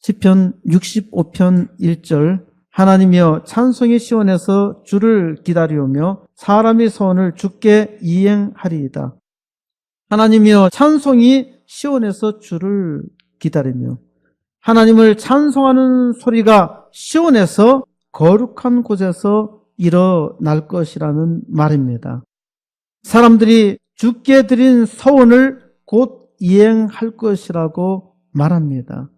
시편 65편 1절 하나님이여 찬송의 시원에서 주를 기다리오며 사람의 소원을 주께 이행하리이다. 하나님이여 찬송이 시원에서 주를 기다리며 하나님을 찬송하는 소리가 시원해서 거룩한 곳에서 일어날 것이라는 말입니다. 사람들이 주께 드린 서원을 곧 이행할 것이라고 말합니다.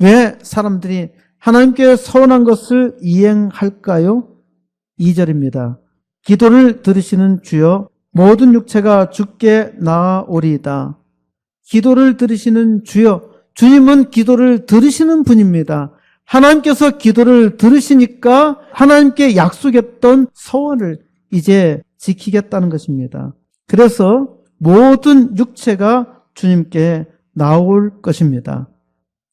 왜 사람들이 하나님께 서원한 것을 이행할까요? 2절입니다. 기도를 들으시는 주여 모든 육체가 주께 나아오리이다. 기도를 들으시는 주여 주님은 기도를 들으시는 분입니다. 하나님께서 기도를 들으시니까 하나님께 약속했던 서원을 이제 지키겠다는 것입니다. 그래서 모든 육체가 주님께 나올 것입니다.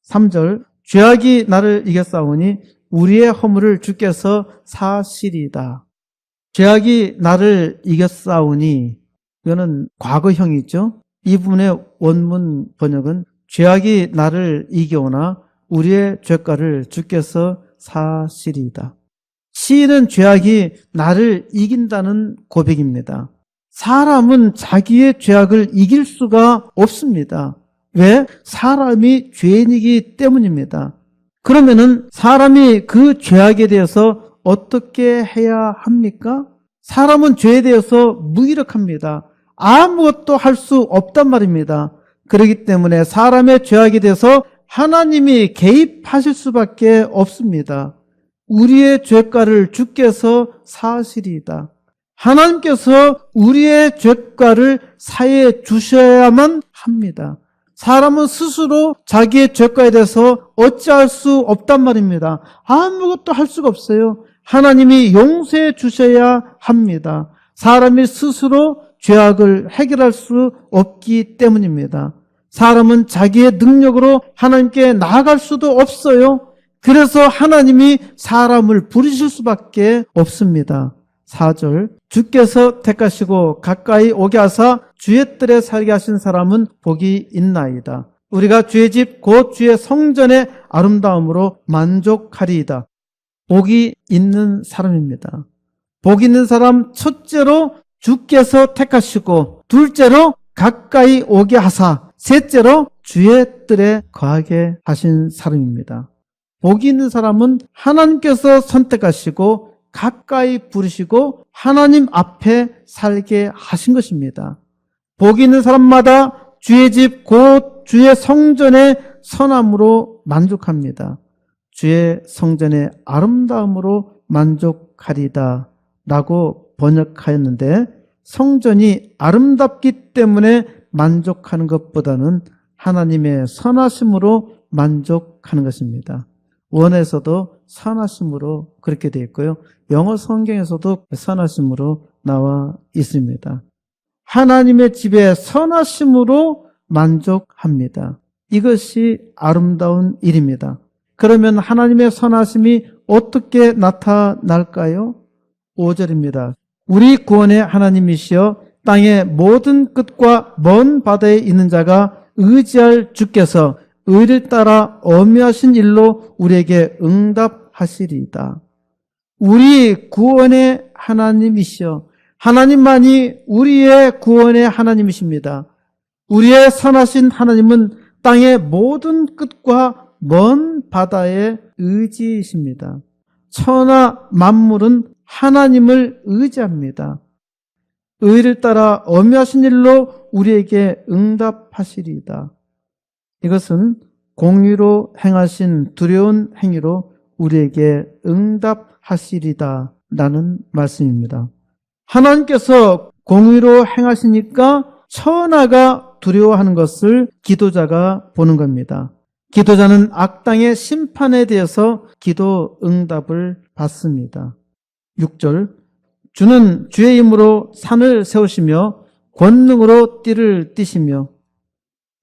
3절 죄악이 나를 이겼사오니 우리의 허물을 주께서 사시리다. 죄악이 나를 이겼사오니 이거는 과거형이죠. 이 부분의 원문 번역은 죄악이 나를 이겨오나 우리의 죄가를 주께서 사시리다. 시인은 죄악이 나를 이긴다는 고백입니다. 사람은 자기의 죄악을 이길 수가 없습니다. 왜? 사람이 죄인이기 때문입니다. 그러면은 사람이 그 죄악에 대해서 어떻게 해야 합니까? 사람은 죄에 대해서 무기력합니다. 아무것도 할 수 없단 말입니다. 그렇기 때문에 사람의 죄악에 대해서 하나님이 개입하실 수밖에 없습니다. 우리의 죄가를 주께서 사시리이다. 하나님께서 우리의 죄가를 사해 주셔야만 합니다. 사람은 스스로 자기의 죄가에 대해서 어찌할 수 없단 말입니다. 아무것도 할 수가 없어요. 하나님이 용서해 주셔야 합니다. 사람이 스스로 죄악을 해결할 수 없기 때문입니다. 사람은 자기의 능력으로 하나님께 나아갈 수도 없어요. 그래서 하나님이 사람을 부르실 수밖에 없습니다. 4절 주께서 택하시고 가까이 오게 하사 주의 뜰에 살게 하신 사람은 복이 있나이다. 우리가 주의 집 곧 주의 성전의 아름다움으로 만족하리이다. 복이 있는 사람입니다. 복 있는 사람 첫째로 주께서 택하시고 둘째로 가까이 오게 하사 셋째로 주의 뜰에 거하게 하신 사람입니다. 복이 있는 사람은 하나님께서 선택하시고 가까이 부르시고 하나님 앞에 살게 하신 것입니다. 복이 있는 사람마다 주의 집 곧 주의 성전의 선함으로 만족합니다. 주의 성전의 아름다움으로 만족하리다 라고 번역하였는데 성전이 아름답기 때문에 만족하는 것보다는 하나님의 선하심으로 만족하는 것입니다. 원에서도 선하심으로 그렇게 되어 있고요. 영어 성경에서도 선하심으로 나와 있습니다. 하나님의 집에 선하심으로 만족합니다. 이것이 아름다운 일입니다. 그러면 하나님의 선하심이 어떻게 나타날까요? 5절입니다. 우리 구원의 하나님이시여 땅의 모든 끝과 먼 바다에 있는 자가 의지할 주께서 의를 따라 어미하신 일로 우리에게 응답하시리이다. 우리 구원의 하나님이시여 하나님만이 우리의 구원의 하나님이십니다. 우리의 선하신 하나님은 땅의 모든 끝과 먼 바다의 의지이십니다. 천하 만물은 하나님을 의지합니다. 의를 따라 어미하신 일로 우리에게 응답하시리이다. 이것은 공의로 행하신 두려운 행위로 우리에게 응답하시리다 라는 말씀입니다. 하나님께서 공의로 행하시니까 천하가 두려워하는 것을 기도자가 보는 겁니다. 기도자는 악당의 심판에 대해서 기도 응답을 받습니다. 6절 주는 주의 힘으로 산을 세우시며 권능으로 띠를 띠시며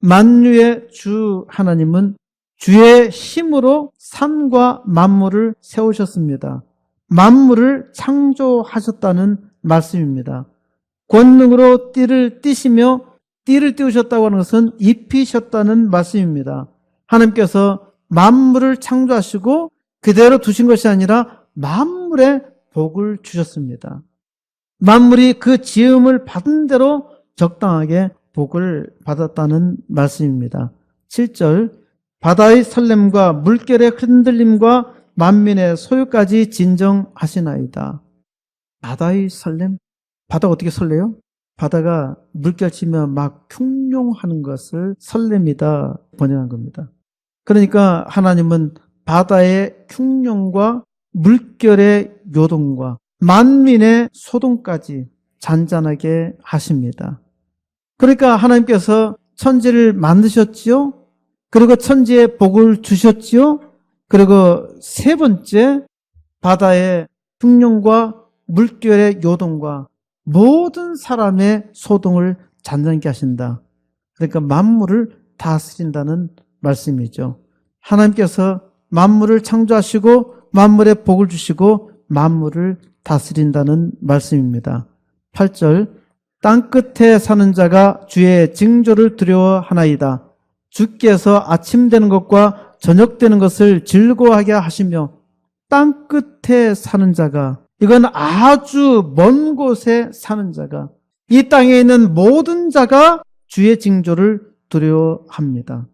만유의 주 하나님은 주의 힘으로 산과 만물을 세우셨습니다. 만물을 창조하셨다는 말씀입니다. 권능으로 띠를 띠시며 띠를 띄우셨다고 하는 것은 입히셨다는 말씀입니다. 하나님께서 만물을 창조하시고 그대로 두신 것이 아니라 만물에 복을 주셨습니다. 만물이 그 지음을 받은 대로 적당하게 복을 받았다는 말씀입니다. 7절 바다의 설렘과 물결의 흔들림과 만민의 소유까지 진정하시나이다. 바다의 설렘? 바다 어떻게 설레요? 바다가 물결 치면 막 흉룡하는 것을 설렘이다 번역한 겁니다. 그러니까 하나님은 바다의 흉룡과 물결의 요동과 만민의 소동까지 잔잔하게 하십니다. 그러니까 하나님께서 천지를 만드셨지요. 그리고 천지에 복을 주셨지요. 그리고 세 번째 바다의 흉룡과 물결의 요동과 모든 사람의 소동을 잔잔케 하신다. 그러니까 만물을 다스린다는 말씀이죠. 하나님께서 만물을 창조하시고 만물에 복을 주시고 만물을 다스린다는 말씀입니다. 8절 땅 끝에 사는 자가 주의 징조를 두려워하나이다. 주께서 아침 되는 것과 저녁 되는 것을 즐거워하게 하시며 땅 끝에 사는 자가 이건 아주 먼 곳에 사는 자가 이 땅에 있는 모든 자가 주의 징조를 두려워합니다.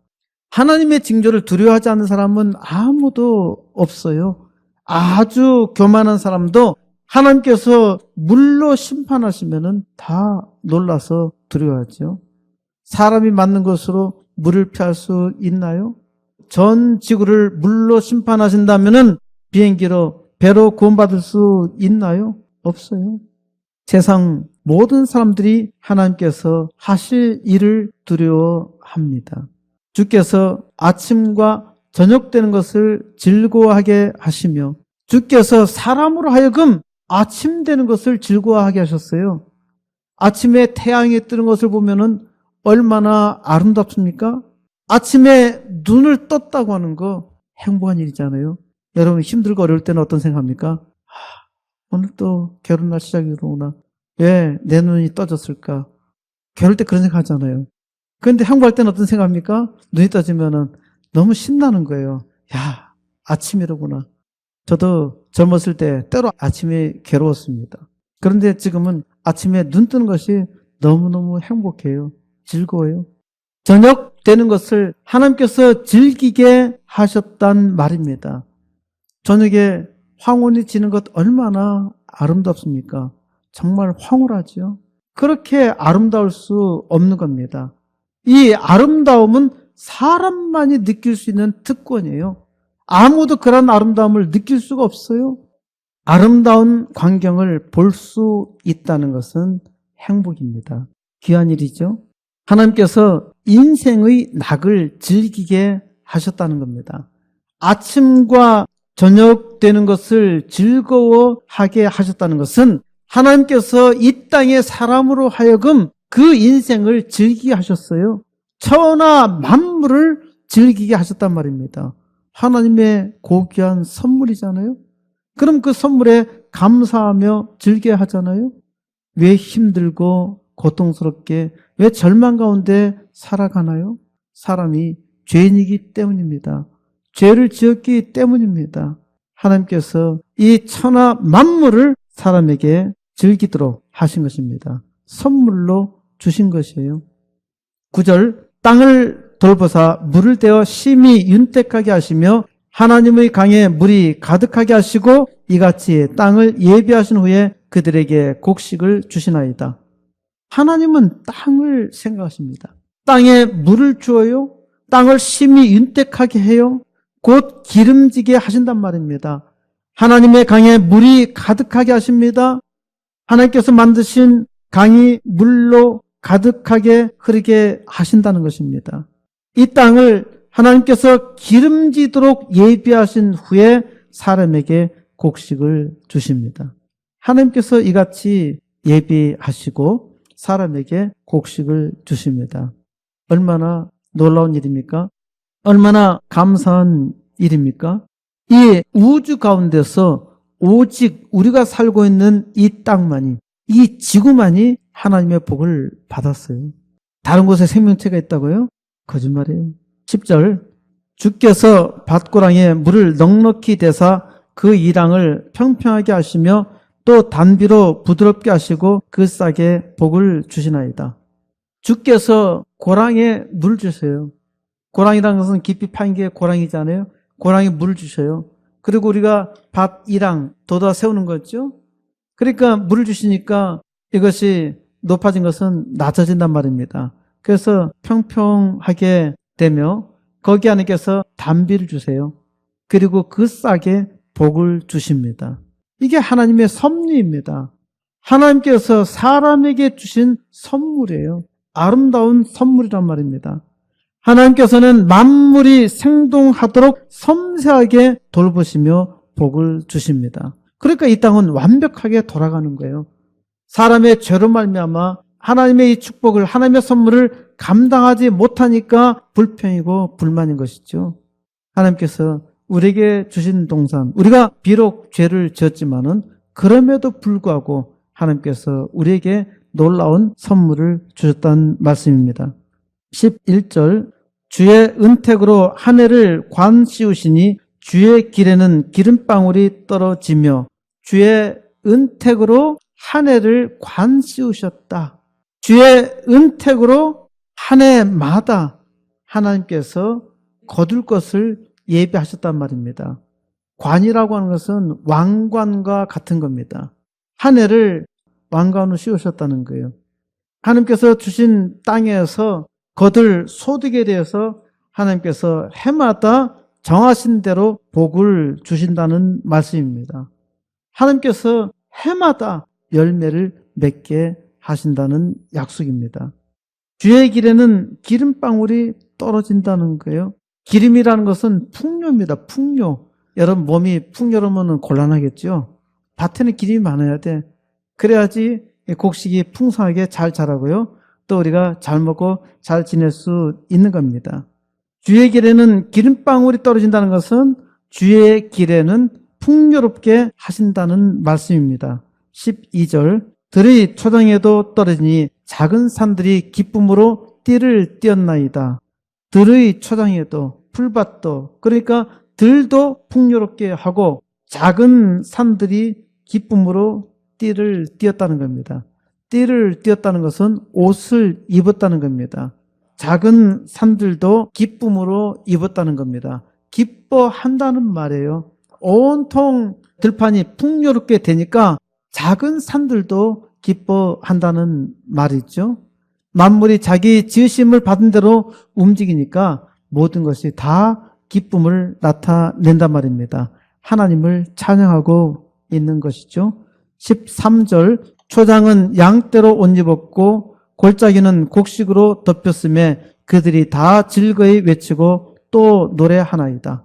하나님의 징조를 두려워하지 않는 사람은 아무도 없어요. 아주 교만한 사람도 하나님께서 물로 심판하시면은 다 놀라서 두려워하죠. 사람이 맞는 것으로 물을 피할 수 있나요? 전 지구를 물로 심판하신다면은 비행기로 배로 구원받을 수 있나요? 없어요. 세상 모든 사람들이 하나님께서 하실 일을 두려워합니다. 주께서 아침과 저녁 되는 것을 즐거워하게 하시며 주께서 사람으로 하여금 아침 되는 것을 즐거워하게 하셨어요. 아침에 태양이 뜨는 것을 보면은 얼마나 아름답습니까? 아침에 눈을 떴다고 하는 거 행복한 일이잖아요. 여러분 힘들고 어려울 때는 어떤 생각합니까? 하, 오늘 또 결혼날 시작이로구나. 왜 내 눈이 떠졌을까? 결혼 때 그런 생각 하잖아요. 그런데 행복할 때는 어떤 생각합니까? 눈이 떠지면은 너무 신나는 거예요. 야, 아침이로구나. 저도 젊었을 때 때로 아침에 괴로웠습니다. 그런데 지금은 아침에 눈 뜨는 것이 너무너무 행복해요. 즐거워요. 저녁 되는 것을 하나님께서 즐기게 하셨단 말입니다. 저녁에 황혼이 지는 것 얼마나 아름답습니까? 정말 황홀하지요. 그렇게 아름다울 수 없는 겁니다. 이 아름다움은 사람만이 느낄 수 있는 특권이에요. 아무도 그런 아름다움을 느낄 수가 없어요. 아름다운 광경을 볼 수 있다는 것은 행복입니다. 귀한 일이죠. 하나님께서 인생의 낙을 즐기게 하셨다는 겁니다. 아침과 저녁 되는 것을 즐거워하게 하셨다는 것은 하나님께서 이 땅의 사람으로 하여금 그 인생을 즐기게 하셨어요. 천하 만물을 즐기게 하셨단 말입니다. 하나님의 고귀한 선물이잖아요. 그럼 그 선물에 감사하며 즐겨 하잖아요. 왜 힘들고 고통스럽게 왜 절망 가운데 살아가나요? 사람이 죄인이기 때문입니다. 죄를 지었기 때문입니다. 하나님께서 이 천하 만물을 사람에게 즐기도록 하신 것입니다. 선물로 주신 것이에요. 9절 땅을 돌보사 물을 떼어 심히 윤택하게 하시며 하나님의 강에 물이 가득하게 하시고 이같이 땅을 예비하신 후에 그들에게 곡식을 주시나이다. 하나님은 땅을 생각하십니다. 땅에 물을 주어요. 땅을 심히 윤택하게 해요. 곧 기름지게 하신단 말입니다. 하나님의 강에 물이 가득하게 하십니다. 하나님께서 만드신 강이 물로 가득하게 흐르게 하신다는 것입니다. 이 땅을 하나님께서 기름지도록 예비하신 후에 사람에게 곡식을 주십니다. 하나님께서 이같이 예비하시고 사람에게 곡식을 주십니다. 얼마나 놀라운 일입니까? 얼마나 감사한 일입니까? 이 우주 가운데서 오직 우리가 살고 있는 이 땅만이, 이 지구만이 하나님의 복을 받았어요. 다른 곳에 생명체가 있다고요? 거짓말이에요. 10절. 주께서 밭고랑에 물을 넉넉히 대사 그 이랑을 평평하게 하시며 또 단비로 부드럽게 하시고 그 싹에 복을 주시나이다. 주께서 고랑에 물 주세요. 고랑이라는 것은 깊이 파인 게 고랑이잖아요. 고랑에 물을 주셔요. 그리고 우리가 밭 이랑 돋아 세우는 거죠. 그러니까 물을 주시니까 이것이 높아진 것은 낮아진단 말입니다. 그래서 평평하게 되며 거기 하나님께서 단비를 주세요. 그리고 그 싹에 복을 주십니다. 이게 하나님의 섭리입니다. 하나님께서 사람에게 주신 선물이에요. 아름다운 선물이란 말입니다. 하나님께서는 만물이 생동하도록 섬세하게 돌보시며 복을 주십니다. 그러니까 이 땅은 완벽하게 돌아가는 거예요. 사람의 죄로 말미암아 하나님의 이 축복을 하나님의 선물을 감당하지 못하니까 불평이고 불만인 것이죠. 하나님께서 우리에게 주신 동산, 우리가 비록 죄를 지었지만은 그럼에도 불구하고 하나님께서 우리에게 놀라운 선물을 주셨다는 말씀입니다. 11절 주의 은택으로 한 해를 관 씌우시니 주의 길에는 기름방울이 떨어지며 주의 은택으로 한 해를 관 씌우셨다. 주의 은택으로 한 해마다 하나님께서 거둘 것을 예비하셨단 말입니다. 관이라고 하는 것은 왕관과 같은 겁니다. 한 해를 왕관으로 씌우셨다는 거예요. 하나님께서 주신 땅에서 거둘 소득에 대해서 하나님께서 해마다 정하신 대로 복을 주신다는 말씀입니다. 하나님께서 해마다 열매를 맺게 하신다는 약속입니다. 주의 길에는 기름방울이 떨어진다는 거예요. 기름이라는 것은 풍요입니다. 풍요. 여러분 몸이 풍요로면 곤란하겠죠. 밭에는 기름이 많아야 돼. 그래야지 곡식이 풍성하게 잘 자라고요. 또 우리가 잘 먹고 잘 지낼 수 있는 겁니다. 주의 길에는 기름방울이 떨어진다는 것은 주의 길에는 풍요롭게 하신다는 말씀입니다. 12절 들의 초장에도 떨어지니 작은 산들이 기쁨으로 띠를 띄었나이다. 들의 초장에도 풀밭도 그러니까 들도 풍요롭게 하고 작은 산들이 기쁨으로 띠를 띄었다는 겁니다. 띠를 띄었다는 것은 옷을 입었다는 겁니다. 작은 산들도 기쁨으로 입었다는 겁니다. 기뻐한다는 말이에요. 온통 들판이 풍요롭게 되니까 작은 산들도 기뻐한다는 말이죠. 만물이 자기 지으심을 받은 대로 움직이니까 모든 것이 다 기쁨을 나타낸단 말입니다. 하나님을 찬양하고 있는 것이죠. 13절 초장은 양떼로 옷 입었고 골짜기는 곡식으로 덮였음에 그들이 다 즐거이 외치고 또 노래하나이다.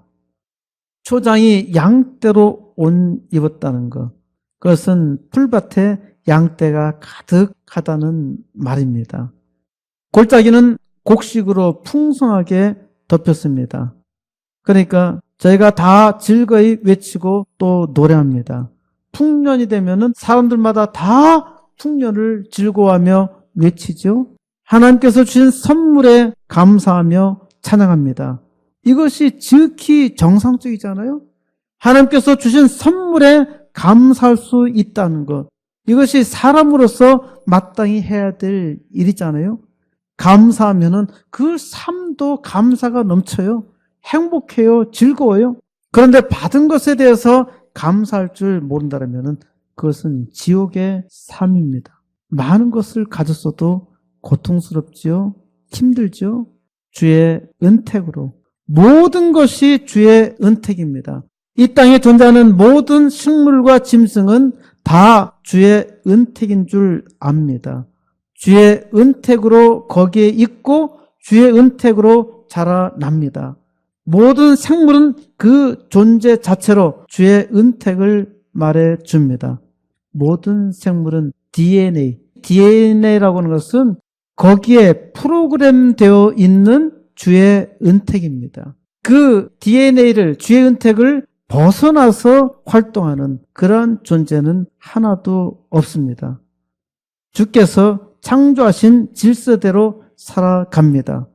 초장이 양떼로 옷 입었다는 것. 그것은 풀밭에 양떼가 가득하다는 말입니다. 골짜기는 곡식으로 풍성하게 덮였습니다. 그러니까 저희가 다 즐거이 외치고 또 노래합니다. 풍년이 되면은 사람들마다 다 풍년을 즐거워하며 외치죠. 하나님께서 주신 선물에 감사하며 찬양합니다. 이것이 지극히 정상적이잖아요. 하나님께서 주신 선물에 감사할 수 있다는 것. 이것이 사람으로서 마땅히 해야 될 일이잖아요. 감사하면은 그 삶도 감사가 넘쳐요. 행복해요. 즐거워요. 그런데 받은 것에 대해서 감사할 줄 모른다면 그것은 지옥의 삶입니다. 많은 것을 가졌어도 고통스럽지요. 힘들죠. 주의 은택으로. 모든 것이 주의 은택입니다. 이 땅에 존재하는 모든 식물과 짐승은 다 주의 은택인 줄 압니다. 주의 은택으로 거기에 있고 주의 은택으로 자라납니다. 모든 생물은 그 존재 자체로 주의 은택을 말해 줍니다. 모든 생물은 DNA, DNA라고 하는 것은 거기에 프로그램 되어 있는 주의 은택입니다. 그 DNA를, 주의 은택을 벗어나서 활동하는 그러한 존재는 하나도 없습니다. 주께서 창조하신 질서대로 살아갑니다.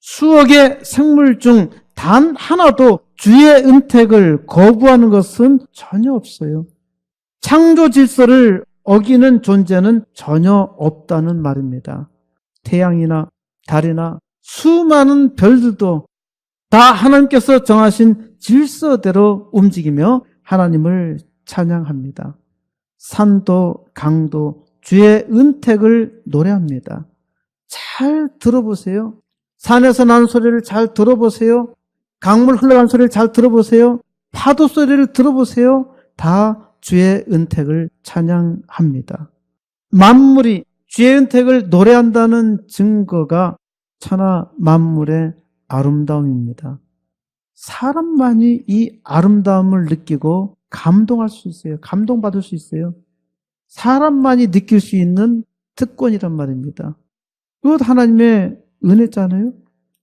수억의 생물 중 단 하나도 주의 은택을 거부하는 것은 전혀 없어요. 창조 질서를 어기는 존재는 전혀 없다는 말입니다. 태양이나 달이나 수많은 별들도 다 하나님께서 정하신 질서대로 움직이며 하나님을 찬양합니다. 산도 강도 주의 은택을 노래합니다. 잘 들어보세요. 산에서 나는 소리를 잘 들어보세요. 강물 흘러가는 소리를 잘 들어보세요. 파도 소리를 들어보세요. 다 주의 은택을 찬양합니다. 만물이 주의 은택을 노래한다는 증거가 천하 만물의 아름다움입니다. 사람만이 이 아름다움을 느끼고 감동할 수 있어요. 감동받을 수 있어요. 사람만이 느낄 수 있는 특권이란 말입니다. 그것 하나님의 은혜잖아요.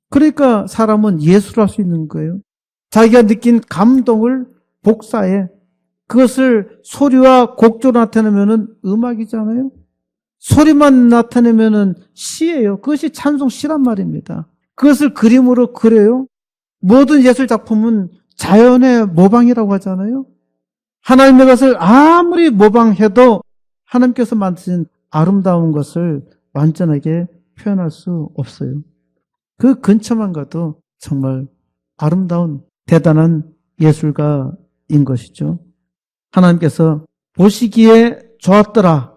그러니까 사람은 예술할 수 있는 거예요. 자기가 느낀 감동을 복사해 그것을 소리와 곡조로 나타내면은 음악이잖아요. 소리만 나타내면은 시예요. 그것이 찬송 시란 말입니다. 그것을 그림으로 그려요. 모든 예술 작품은 자연의 모방이라고 하잖아요. 하나님의 것을 아무리 모방해도 하나님께서 만드신 아름다운 것을 완전하게 표현할 수 없어요. 그 근처만 가도 정말 아름다운 대단한 예술가인 것이죠. 하나님께서 보시기에 좋았더라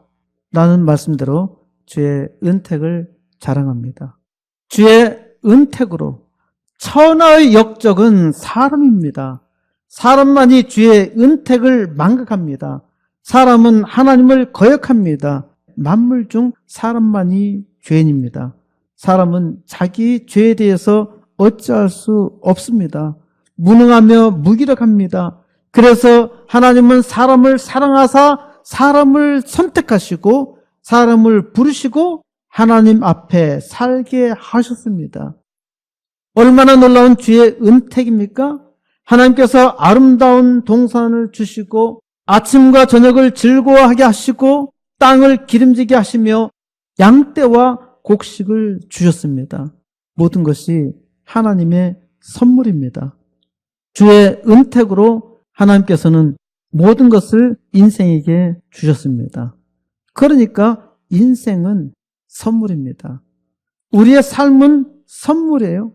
라는 말씀대로 주의 은택을 자랑합니다. 주의 은택으로 천하의 역적은 사람입니다. 사람만이 주의 은택을 망각합니다. 사람은 하나님을 거역합니다. 만물 중 사람만이 죄인입니다. 사람은 자기 죄에 대해서 어찌할 수 없습니다. 무능하며 무기력합니다. 그래서 하나님은 사람을 사랑하사 사람을 선택하시고 사람을 부르시고 하나님 앞에 살게 하셨습니다. 얼마나 놀라운 주의 은택입니까? 하나님께서 아름다운 동산을 주시고 아침과 저녁을 즐거워하게 하시고 땅을 기름지게 하시며 양떼와 곡식을 주셨습니다. 모든 것이 하나님의 선물입니다. 주의 은택으로 하나님께서는 모든 것을 인생에게 주셨습니다. 그러니까 인생은 선물입니다. 우리의 삶은 선물이에요.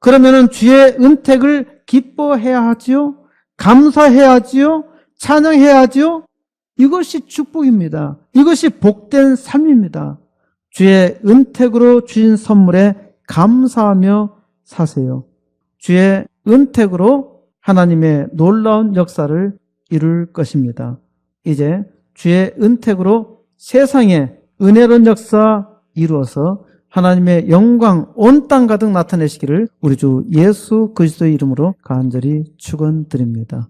그러면은 주의 은택을 기뻐해야 하지요. 감사해야 하지요. 찬양해야 하지요. 이것이 축복입니다. 이것이 복된 삶입니다. 주의 은택으로 주신 선물에 감사하며 사세요. 주의 은택으로 하나님의 놀라운 역사를 이룰 것입니다. 이제 주의 은택으로 세상에 은혜로운 역사 이루어서 하나님의 영광 온 땅 가득 나타내시기를 우리 주 예수 그리스도의 이름으로 간절히 축원드립니다.